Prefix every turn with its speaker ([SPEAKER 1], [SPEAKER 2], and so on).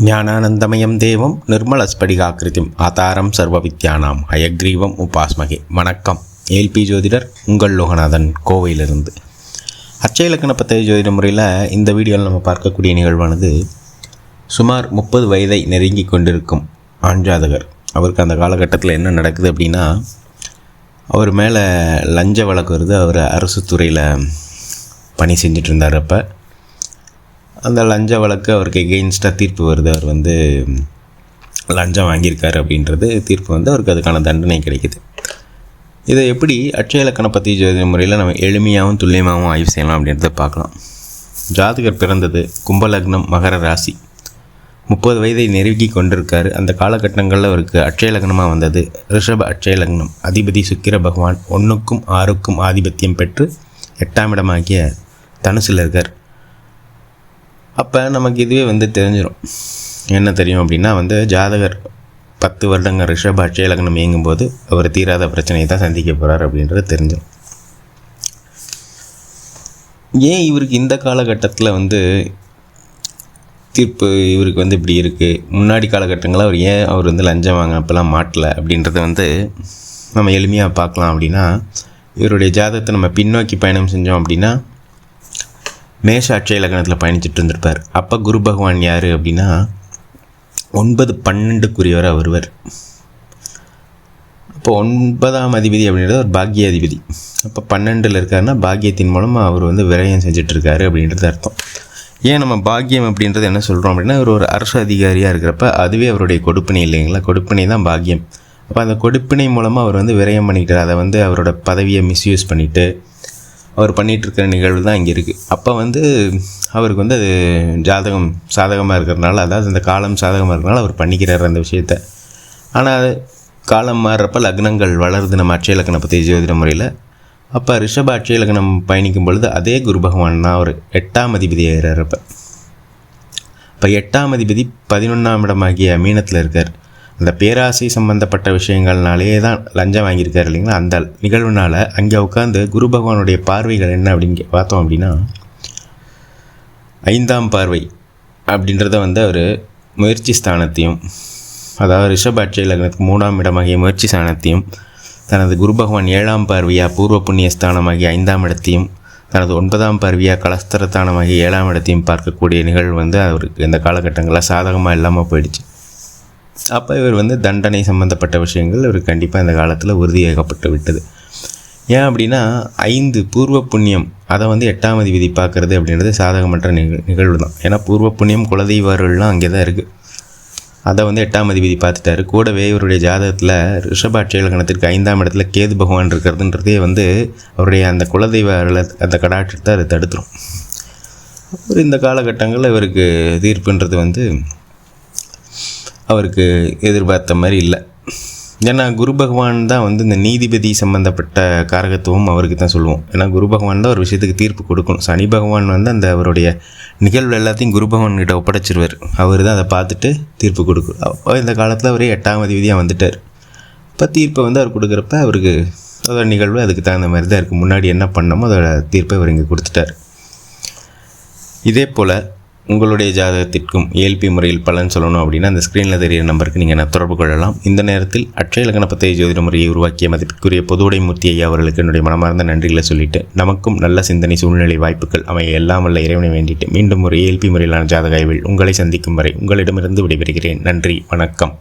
[SPEAKER 1] ஞானானந்தமயம் தேவம் நிர்மலஸ்படிகாக்கிருதிம் ஆதாரம் சர்வ வித்யானாம் ஹயக்ரீவம் உபாஸ்மகே. வணக்கம். ஏல்பி ஜோதிடர் உங்கள் லோகநாதன் கோவையிலிருந்து. அச்சயலக்கண பத்தய ஜோதிட முறையில் இந்த வீடியோவில் நம்ம பார்க்கக்கூடிய நிகழ்வானது சுமார் முப்பது வயதை நெருங்கி கொண்டிருக்கும் ஆண்ஜாதகர் அவருக்கு அந்த காலகட்டத்தில் என்ன நடக்குது அப்படின்னா அவர் மேலே லஞ்ச வழக்கு வருது. அவர் அரசு துறையில் பணி செஞ்சிட்ருந்தார் இருந்தார் அப்போ. அந்த லஞ்ச வழக்கு அவருக்கு எகெயின்ஸ்டாக தீர்ப்பு வருது. அவர் வந்து லஞ்சம் வாங்கியிருக்காரு அப்படின்றது தீர்ப்பு வந்து அவருக்கு அதுக்கான தண்டனை கிடைக்குது. இதை எப்படி அட்சய இலக்கண பற்றி ஜோதிட முறையில் நம்ம எளிமையாகவும் துல்லியமாகவும் ஆய்வு செய்யலாம் அப்படின்றத பார்க்கலாம். ஜாதகர் பிறந்தது கும்பலக்னம் மகர ராசி. முப்பது வயதை நெருங்கி கொண்டிருக்காரு. அந்த காலகட்டங்களில் அவருக்கு அட்சயலக்னமாக வந்தது. ரிஷப அட்சயலக்னம் அதிபதி சுக்கிர பகவான் ஒன்றுக்கும் ஆறுக்கும் ஆதிபத்தியம் பெற்று எட்டாம் இடமாகிய தனுசில் இருக்கார். அப்போ நமக்கு இதுவே வந்து தெரிஞ்சிடும் என்ன தெரியும் அப்படின்னா வந்து ஜாதகர் பத்து வருடங்கள் ரிஷப அட்சய லக்னம் இயங்கும்போது அவர் தீராத பிரச்சனையை தான் சந்திக்க போகிறார் அப்படின்றது தெரிஞ்சிடும் ஏன் இவருக்கு இந்த காலகட்டத்தில் வந்து தீர்ப்பு இவருக்கு வந்து இப்படி இருக்குது முன்னாடி காலகட்டங்களில் அவர் ஏன் அவர் வந்து லஞ்சம் வாங்கினப்பெல்லாம் மாட்டலை அப்படின்றத வந்து நம்ம எளிமையாக பார்க்கலாம் அப்படின்னா இவருடைய ஜாதகத்தை நம்ம பின்னோக்கி பயணம் செஞ்சோம் அப்படின்னா மேஷ அட்சய லக்னத்தில் பயணிச்சுட்டு இருந்திருப்பார் அப்போ குரு பகவான் யார் அப்படின்னா ஒன்பது பன்னெண்டுக்குரியவர் வருவர் அப்போ ஒன்பதாம் அதிபதி அப்படின்றது ஒரு பாக்கிய அதிபதி அப்போ பன்னெண்டில் இருக்காருன்னா பாக்கியத்தின் மூலமாக அவர் வந்து விரயம் செஞ்சிட்ருக்காரு அப்படின்றது அர்த்தம். ஏன் நம்ம பாக்கியம் அப்படின்றது என்ன சொல்கிறோம் அப்படின்னா அவர் ஒரு அரசு அதிகாரியாக இருக்கிறப்ப அதுவே அவருடைய கொடுப்பினை இல்லைங்களா? கொடுப்பினை தான் பாக்கியம் அப்போ அந்த கொடுப்பினை மூலமாக அவர் வந்து விரயம் பண்ணிக்கிட்டார். அதை வந்து அவரோட பதவியை மிஸ்யூஸ் பண்ணிவிட்டு அவர் பண்ணிகிட்ருக்கிற நிகழ்வு தான் இங்கே இருக்குது அப்போ வந்து அவருக்கு வந்து அது ஜாதகம் சாதகமாக இருக்கிறதுனால அதாவது அந்த காலம் சாதகமாக இருக்கிறனால அவர் பண்ணிக்கிறார் அந்த விஷயத்த. ஆனால் அது காலம் மாறுறப்ப லக்னங்கள் வளருது நம்ம அட்சய லக்னம் பற்றி ஜோதிட முறையில். அப்போ ரிஷப அட்சய லக்னம் பயணிக்கும் பொழுது அதே குரு பகவான் தான் அவர். எட்டாம் அதிபதி ஆகிறார் இப்போ எட்டாம் அதிபதி பதினொன்றாம் இடமாகிய மீனத்தில் இருக்கார். அந்த பேராசை சம்பந்தப்பட்ட விஷயங்கள்னாலே தான் லஞ்சம் வாங்கியிருக்காரு இல்லைங்களா? அந்த நிகழ்வுனால் அங்கே உட்காந்து குரு பகவானுடைய பார்வைகள் என்ன அப்படின்னு பார்த்தோம் அப்படின்னா ஐந்தாம் பார்வை அப்படின்றத வந்து அவர் முயற்சி ஸ்தானத்தையும் அதாவது ரிஷபாட்சிய லக்னத்துக்கு மூணாம் இடமாகிய முயற்சி ஸ்தானத்தையும் தனது குரு பகவான் ஏழாம் பார்வையாக பூர்வ புண்ணிய ஸ்தானமாகிய ஐந்தாம் இடத்தையும் தனது ஒன்பதாம் பார்வையாக கலஸ்தரத்தானமாகிய ஏழாம் இடத்தையும் பார்க்கக்கூடிய நிகழ்வு வந்து அவருக்கு இந்த காலகட்டங்களில் சாதகமாக இல்லாமல் போயிடுச்சு. அப்போ இவர் வந்து தண்டனை சம்மந்தப்பட்ட விஷயங்கள் இவர் கண்டிப்பாக இந்த காலத்தில் உறுதியாகப்பட்டு விட்டது. ஏன் அப்படின்னா ஐந்து பூர்வ புண்ணியம் அதை வந்து எட்டாம் விதி பார்க்குறது அப்படின்றது சாதகமற்ற நிகழ் நிகழ்வு தான் ஏன்னா பூர்வ புண்ணியம் குலதெய்வர்கள்லாம் அங்கே தான் இருக்குது அதை வந்து எட்டாம் அதிபதி பார்த்துட்டாரு. கூடவே இவருடைய ஜாதகத்தில் ரிஷபாட்சியல் கணத்திற்கு ஐந்தாம் இடத்துல கேது பகவான் இருக்கிறதுன்றதே வந்து அவருடைய அந்த குலதெய்வ அந்த கடாட்சத்தை அதை தடுத்துரும். அப்புறம் இந்த காலகட்டங்களில் இவருக்கு தீர்ப்புன்றது வந்து அவருக்கு எதிர்பார்த்த மாதிரி இல்லை. ஏன்னா குரு பகவான் தான் வந்து இந்த நீதிபதி சம்மந்தப்பட்ட காரகத்துவம் அவருக்கு தான் சொல்லுவோம். ஏன்னா குரு பகவான் தான் ஒரு விஷயத்துக்கு தீர்ப்பு கொடுக்கணும். சனி பகவான் வந்து அந்த அவருடைய நிகழ்வு எல்லாத்தையும் குரு பகவான்கிட்ட ஒப்படைச்சிருவார். அவர் தான் அதை பார்த்துட்டு தீர்ப்பு கொடுக்கும். இந்த காலத்தில் அவரே எட்டாம் அதிபதியாக வந்துட்டார். இப்போ தீர்ப்பை வந்து அவர் கொடுக்குறப்ப அவருக்கு அதோட நிகழ்வு அதுக்கு தகுந்த மாதிரி தான் இருக்குது முன்னாடி என்ன பண்ணமோ அதோட தீர்ப்பை அவர் இங்கே கொடுத்துட்டார். இதே போல் உங்களுடைய ஜாதகத்திற்கும் ஏல்பி முறையில் பலன் சொல்லணும் அப்படின்னா அந்த ஸ்க்ரீனில் தெரியிற நம்பருக்கு நீங்கள் நான் தொடர்பு கொள்ளலாம். இந்த நேரத்தில் அட்சய லக்னப்பத்தை ஜோதிட முறையை உருவாக்கிய மதிப்பிற்குரிய பொதுவுடை மூர்த்தி ஐயா அவர்களுக்கு என்னுடைய மனமார்ந்த நன்றிகளை சொல்லிட்டு நமக்கும் நல்ல சிந்தனை சூழ்நிலை வாய்ப்புகள் அமைய எல்லாம் வல்ல இறைவனை வேண்டிட்டு மீண்டும் ஒரு ஏல்பி முறையிலான ஜாதக ஆய்வில் உங்களை சந்திக்கும் வரை உங்களிடமிருந்து விடைபெறுகிறேன். நன்றி வணக்கம்.